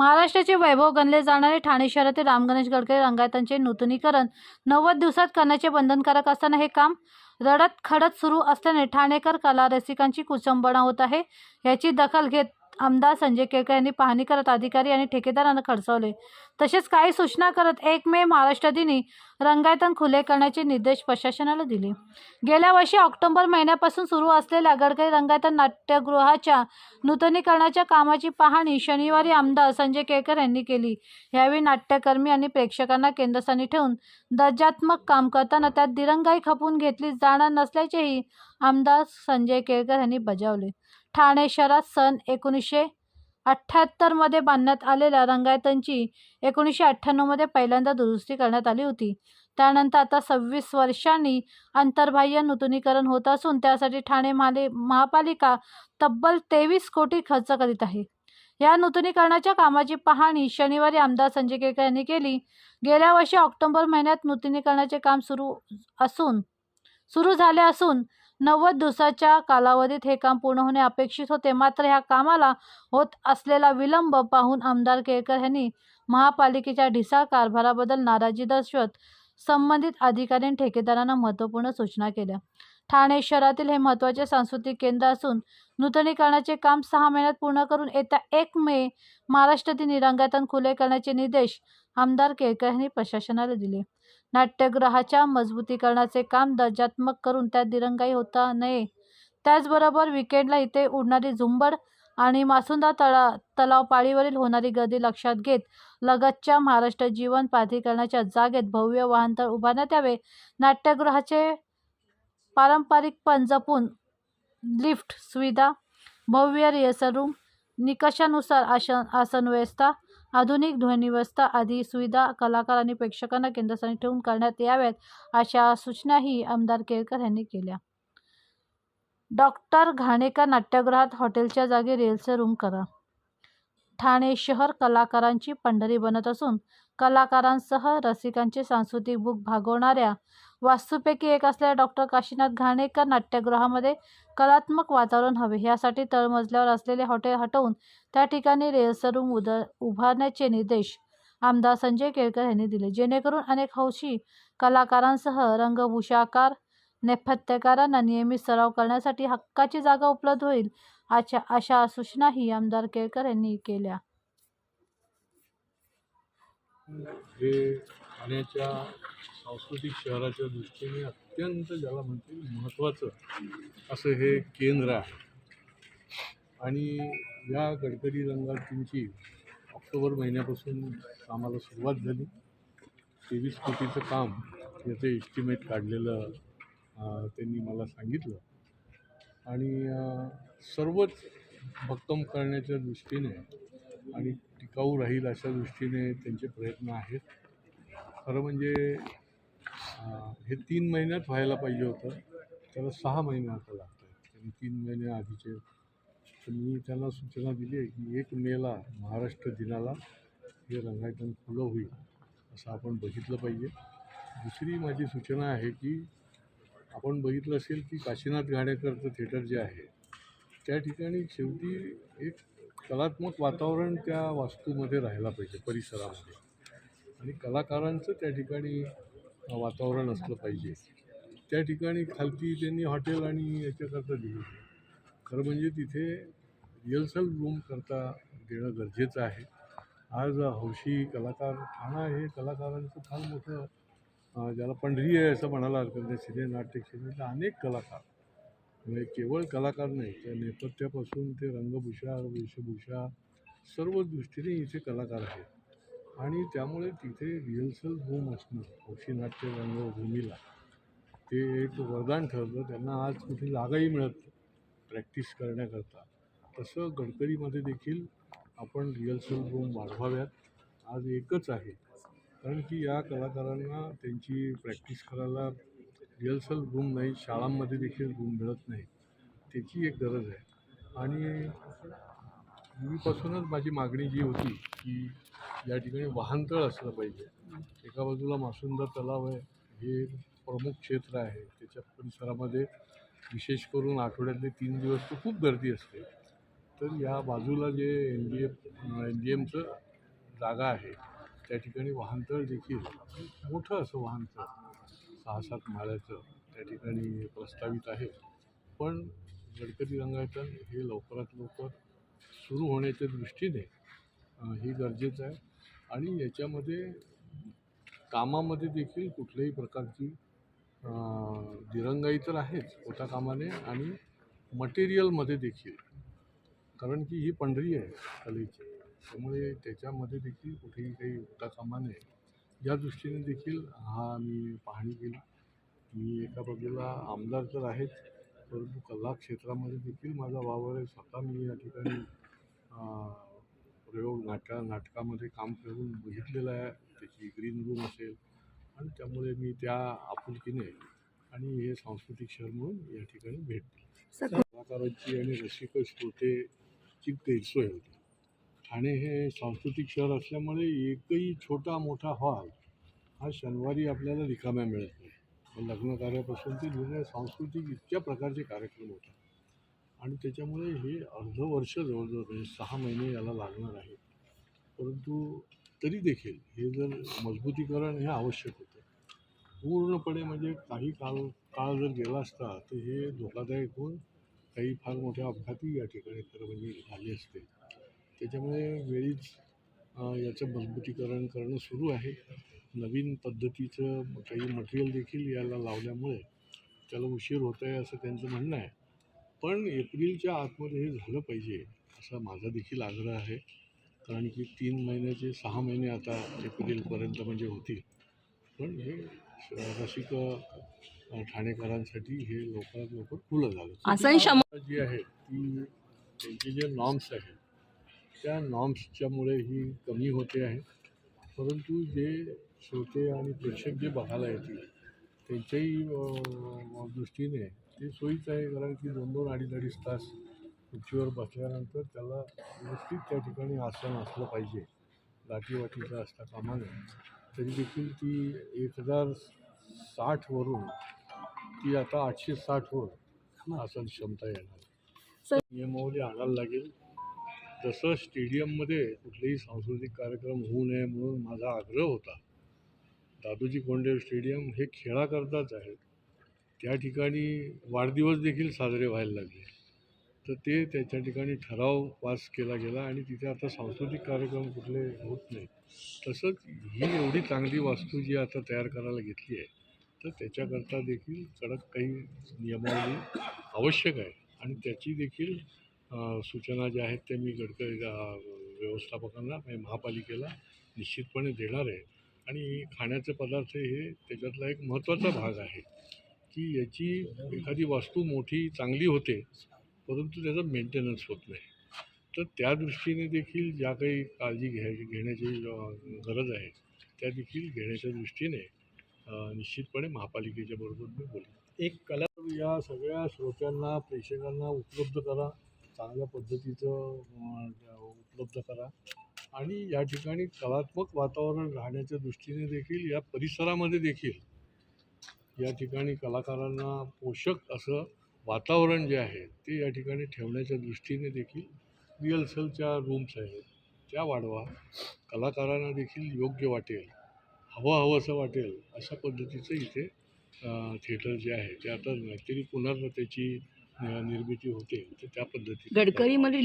महाराष्ट्राचे वैभव गणले जाणारे ठाणे शहरातील राम गणेश गडकरी रंगायतांचे नूतनीकरण नव्वद दिवसात करण्याचे बंधनकारक असताना हे काम रडत खडत सुरू असल्याने ठाणेकर कला रसिकांची कुचंबणा होत आहे. याची दखल घेत आमदार संजय केळकर यांनी पाहणी करत अधिकारी आणि ठेकेदारांना खडसवले. तसेच काही सूचना करत एक मे महाराष्ट्र दिनी रंगायतन खुले करण्याचे निर्देश प्रशासनाला दिले. गेल्या वर्षी ऑक्टोबर महिन्यापासून सुरू असलेल्या गडकरी रंगायतन नाट्यगृहाच्या नूतनीकरणाच्या कामाची पाहणी शनिवारी आमदार संजय केळकर यांनी केली. यावेळी नाट्यकर्मी आणि प्रेक्षकांना केंद्रस्थानी ठेवून दर्जात्मक काम करताना त्यात दिरंगाई खपवून घेतली जाणार नसल्याचेही आमदार संजय केळकर यांनी बजावले. ठाणे शहरात सन एकोणीसशे अठ्ठ्याहत्तरमध्ये बांधण्यात आलेल्या रंगायतनची एकोणीसशे अठ्ठ्याण्णवमध्ये पहिल्यांदा दुरुस्ती करण्यात आली होती. त्यानंतर आता सव्वीस वर्षांनी अंतर्बाह्य नूतनीकरण होत असून त्यासाठी ठाणे महाले महापालिका तब्बल तेवीस कोटी खर्च करीत आहे. या नूतनीकरणाच्या कामाची पाहणी शनिवारी आमदार संजय केळकर यांनी केली. गेल्या वर्षी ऑक्टोबर महिन्यात नूतनीकरणाचे काम सुरू असून सुरू झाले असून नव्वद दिवसाच्या कालावधीत हे काम पूर्ण होणे अपेक्षित होते. मात्र ह्या कामाला होत असलेला विलंब पाहून आमदार केळकर यांनी महापालिकेच्या ढिसाळ कारभाराबद्दल नाराजी दर्शवत संबंधित अधिकारी आणि ठेकेदारांना महत्त्वपूर्ण सूचना केल्या. ठाणे शहरातील हे महत्त्वाचे सांस्कृतिक केंद्र असून नूतनीकरणाचे काम सहा महिन्यात पूर्ण करून येत्या एक मे महाराष्ट्रातील निरंगातन खुले करण्याचे निर्देश आमदार केळकर यांनी प्रशासनाला दिले. नाट्यगृहाच्या मजबूतीकरणाचे काम दर्जात्मक करून त्यात दिरंगाई होता नये. त्याचबरोबर विकेंडला इथे उडणारी झुंबड आणि मासुंदा तळा तलाव पाळीवरील होणारी गर्दी लक्षात घेत लगतच्या महाराष्ट्र जीवन प्राधिकरणाच्या जागेत भव्य वाहनतळ उभारण्यात यावे. नाट्यगृहाचे पारंपरिकपण जपून लिफ्ट सुविधा भव्य रिहर्सल रूम निकषानुसार आसन आसन व्यवस्था आधुनिक ध्वनिवस्था आदी सुविधा कलाकार आणि प्रेक्षकांना केंद्रस्थानी ठेवून करण्यात याव्यात अशा सूचनाही आमदार केळकर यांनी केल्या. डॉक्टर घाणेकर नाट्यगृहात हॉटेलच्या जागी रेलचे रूम करा. ठाणे शहर कलाकारांची पंढरी बनत असून कलाकारांसह रसिकांचे सांस्कृतिक भूक भागवणाऱ्या वास्तूपैकी एक असलेल्या डॉक्टर काशीनाथ घाणेकर नाट्यगृहामध्ये कलात्मक वातावरण हवे. यासाठी तळमजल्यावर असलेले हॉटेल हटवून त्या ठिकाणी रिहर्सल रूम उद उभारण्याचे निर्देश आमदार संजय केळकर यांनी दिले. जेणेकरून अनेक हौशी कलाकारांसह रंगभूषाकार नेपथ्यकारांना नियमित सराव करण्यासाठी हक्काची जागा उपलब्ध होईल अशा अशा सूचनाही आमदार केळकर यांनी केल्या. हे सांस्कृतिक शहराच्या दृष्टीने अत्यंत ज्याला म्हणते महत्त्वाचं असं हे केंद्र आहे. आणि या गडकरी रंगातींची ऑक्टोबर महिन्यापासून कामाला सुरुवात झाली. तेवीस कोटीचं काम याचं एस्टिमेट काढलेलं त्यांनी मला सांगितलं. आणि सर्वच भक्कम करण्याच्या दृष्टीने आणि टिकाऊ राहील अशा दृष्टीने त्यांचे प्रयत्न आहेत. खरं म्हणजे हे तीन महिन्यात व्हायला पाहिजे होतं. त्याला सहा महिने आता लागत आहेत त्यांनी तीन महिने आधीचे. तर मी त्यांना सूचना दिली आहे की एक मेला महाराष्ट्र दिनाला हे रंगायतन खुलं होईल असं आपण बघितलं पाहिजे. दुसरी माझी सूचना आहे की आपण बघितलं असेल की काशीनाथ घाणेकरचं थिएटर जे आहे त्या ठिकाणी शेवटी एक कलात्मक वातावरण त्या वास्तूमध्ये राहायला पाहिजे परिसरामध्ये. आणि कलाकारांचं त्या ठिकाणी वातावरण असलं पाहिजे. त्या ठिकाणी खालती त्यांनी हॉटेल आणि याच्याकरता दिली खरं म्हणजे तिथे रिहर्सल रूम करता देणं गरजेचं आहे. आज हौशी कलाकार ठाणा हे कलाकारांचं फार मोठं ज्याला पंढरी आहे असं म्हणायला हरकत नाही सिने नाट्य क्षेत्रातले अनेक कलाकार. म्हणजे केवळ कलाकार नाही त्या नेपथ्यापासून ते रंगभूषा वेशभूषा सर्व दृष्टीने इथे कलाकार आहेत. आणि त्यामुळे तिथे रिहर्सल रूम असणं हौशी नाट्य रंगभूमीला. ते एक वरदान ठरलं. त्यांना आज कुठे जागाही मिळत नाही प्रॅक्टिस करण्याकरता. तसं गडकरीमध्ये देखील आपण रिहर्सल रूम वाढवाव्यात. आज एकच आहे. कारण की या कलाकारांना त्यांची प्रॅक्टिस करायला रिहर्सल रूम नाही शाळांमध्ये देखील रूम मिळत नाही. त्याची एक गरज आहे. आणि पूर्वीपासूनच माझी मागणी जी होती की या ठिकाणी वाहनतळ असलं पाहिजे. एका बाजूला मासुंदा तलाव आहे. हे प्रमुख क्षेत्र आहे. त्याच्या परिसरामध्ये विशेष करून आठवड्यातले तीन दिवस तर खूप गर्दी असते. तर या बाजूला जे N D F N D एमचं जागा आहे त्या ठिकाणी वाहनतळ देखील मोठं असं वाहनतळ सहा सात माळ्याचं त्या ठिकाणी प्रस्तावित आहे. पण गडकरी रंगायतन हे लवकरात लवकर सुरू होण्याच्या दृष्टीने हे गरजेचं आहे. आणि याच्यामध्ये कामामध्ये देखील कुठल्याही प्रकारची दिरंगाई तर आहेच होता कामाने आणि मटेरियलमध्ये देखील. कारण की ही पंढरी आहे कलेची. त्यामुळे त्याच्यामध्ये देखील कुठेही काही होता कामा नये या दृष्टीने देखील हा मी पाहणी केली. मी एका बाजूला आमदार तर आहेच परंतु कला क्षेत्रामध्ये देखील माझा वावर आहे. स्वतः मी या ठिकाणी प्रयोग नाटका नाटकामध्ये काम करून बघितलेलं आहे. त्याची ग्रीन रूम असेल. आणि त्यामुळे मी त्या आपुलकीने आणि हे सांस्कृतिक शहर म्हणून या ठिकाणी भेट दिली. कलाकारांची आणि रसिक श्रोतेची गैरसोय होती ठाणे हे सांस्कृतिक शहर असल्यामुळे एकही छोटा मोठा हॉल हा शनिवारी आपल्याला रिकाम्या मिळत नाही. लग्न कार्यापासून ते सांस्कृतिक इतक्या प्रकारचे कार्यक्रम होतात. आणि त्याच्यामुळे हे अर्ध वर्ष जवळजवळ म्हणजे सहा महिने याला लागणार आहे. परंतु तरी देखील हे जर मजबूतीकरण हे आवश्यक होतं. पूर्णपणे म्हणजे काही काळ काळ जर गेला असता तर हे धोकादायक होऊन काही फार मोठ्या अपघाती या ठिकाणी खरं म्हणजे झाले असते. त्याच्यामुळे वेळीच याचं मजबूतीकरण करणं सुरू आहे. नवीन पद्धतीचं काही मटेरियल देखील याला लावल्यामुळे त्याला उशीर होत आहे असं त्यांचं म्हणणं आहे. पण एप्रिलच्या आतमध्ये हे झालं पाहिजे असा माझा देखील आग्रह आहे. कारण की तीन महिन्याचे सहा महिने आता एप्रिलपर्यंत म्हणजे होतील. पण हे रसिक ठाणेकरांसाठी हे लवकरात लवकर खुलं झालं. जी आहे ती त्यांचे जे नॉर्म्स आहेत त्या नॉर्म्सच्यामुळे ही कमी होते आहे. परंतु जे श्रोते आणि प्रेक्षक जे बघायला येतील त्यांच्याही दृष्टीने ते सोयीचं आहे. कारण की दोन दोन अडीच अडीच तास खुर्चीवर बसल्यानंतर त्याला व्यवस्थित त्या ठिकाणी आसन असलं पाहिजे. दाटीवाटीचं असता कामा नये तरी देखील ती एक हजार साठवरून ती आता आठशे साठवर आसन क्षमता येणार. नियमावली आणायला लागेल. जसं स्टेडियममध्ये कुठलेही सांस्कृतिक कार्यक्रम होऊ नये म्हणून माझा आग्रह होता. दादोजी कोंडदेव स्टेडियम हे खेळाकरताच आहे त्या ठिकाणी वाढदिवस देखील साजरे व्हायला लागले. तर ते त्याच्या ठिकाणी ठराव पास केला गेला आणि तिथे आता सांस्कृतिक कार्यक्रम कुठले होत नाही तसंच ही एवढी चांगली वास्तू जी आता तयार करायला घेतली आहे तर त्याच्याकरता देखील कडक काही नियमावली आवश्यक आहे. आणि त्याची देखील सूचना ज्या आहेत त्या मी गडकरी व्यवस्थापकांना म्हणजे महापालिकेला निश्चितपणे देणार आहे. आणि खाण्याचे पदार्थ हे त्याच्यातला एक महत्त्वाचा भाग आहे की याची एखादी वस्तू मोठी चांगली होते परंतु त्याचं मेंटेनन्स होत नाही. तर त्या दृष्टीने देखील ज्या काही काळजी घ्याय घेण्याची गरज आहे त्या देखील घेण्याच्या दृष्टीने निश्चितपणे महापालिकेच्या बरोबर मी बोलेन. एक कला या सगळ्या श्रोत्यांना प्रेक्षकांना उपलब्ध करा चांगल्या पद्धतीचं उपलब्ध करा. आणि या ठिकाणी कलात्मक वातावरण राहण्याच्या दृष्टीने देखील या परिसरामध्ये देखील या ठिकाणी कलाकारांना पोषक असं वातावरण जे आहे ते या ठिकाणी ठेवण्याच्या दृष्टीने देखील रिहर्सलच्या रूम्स आहेत. त्या वाढवा. कलाकारांना देखील योग्य वाटेल. हवं हवंसं वाटेल अशा पद्धतीचं इथे थिएटर जे आहे ते आता काहीतरी पुनर् त्याची निर्मिती होते. तर त्या पद्धतीने गडकरीमध्ये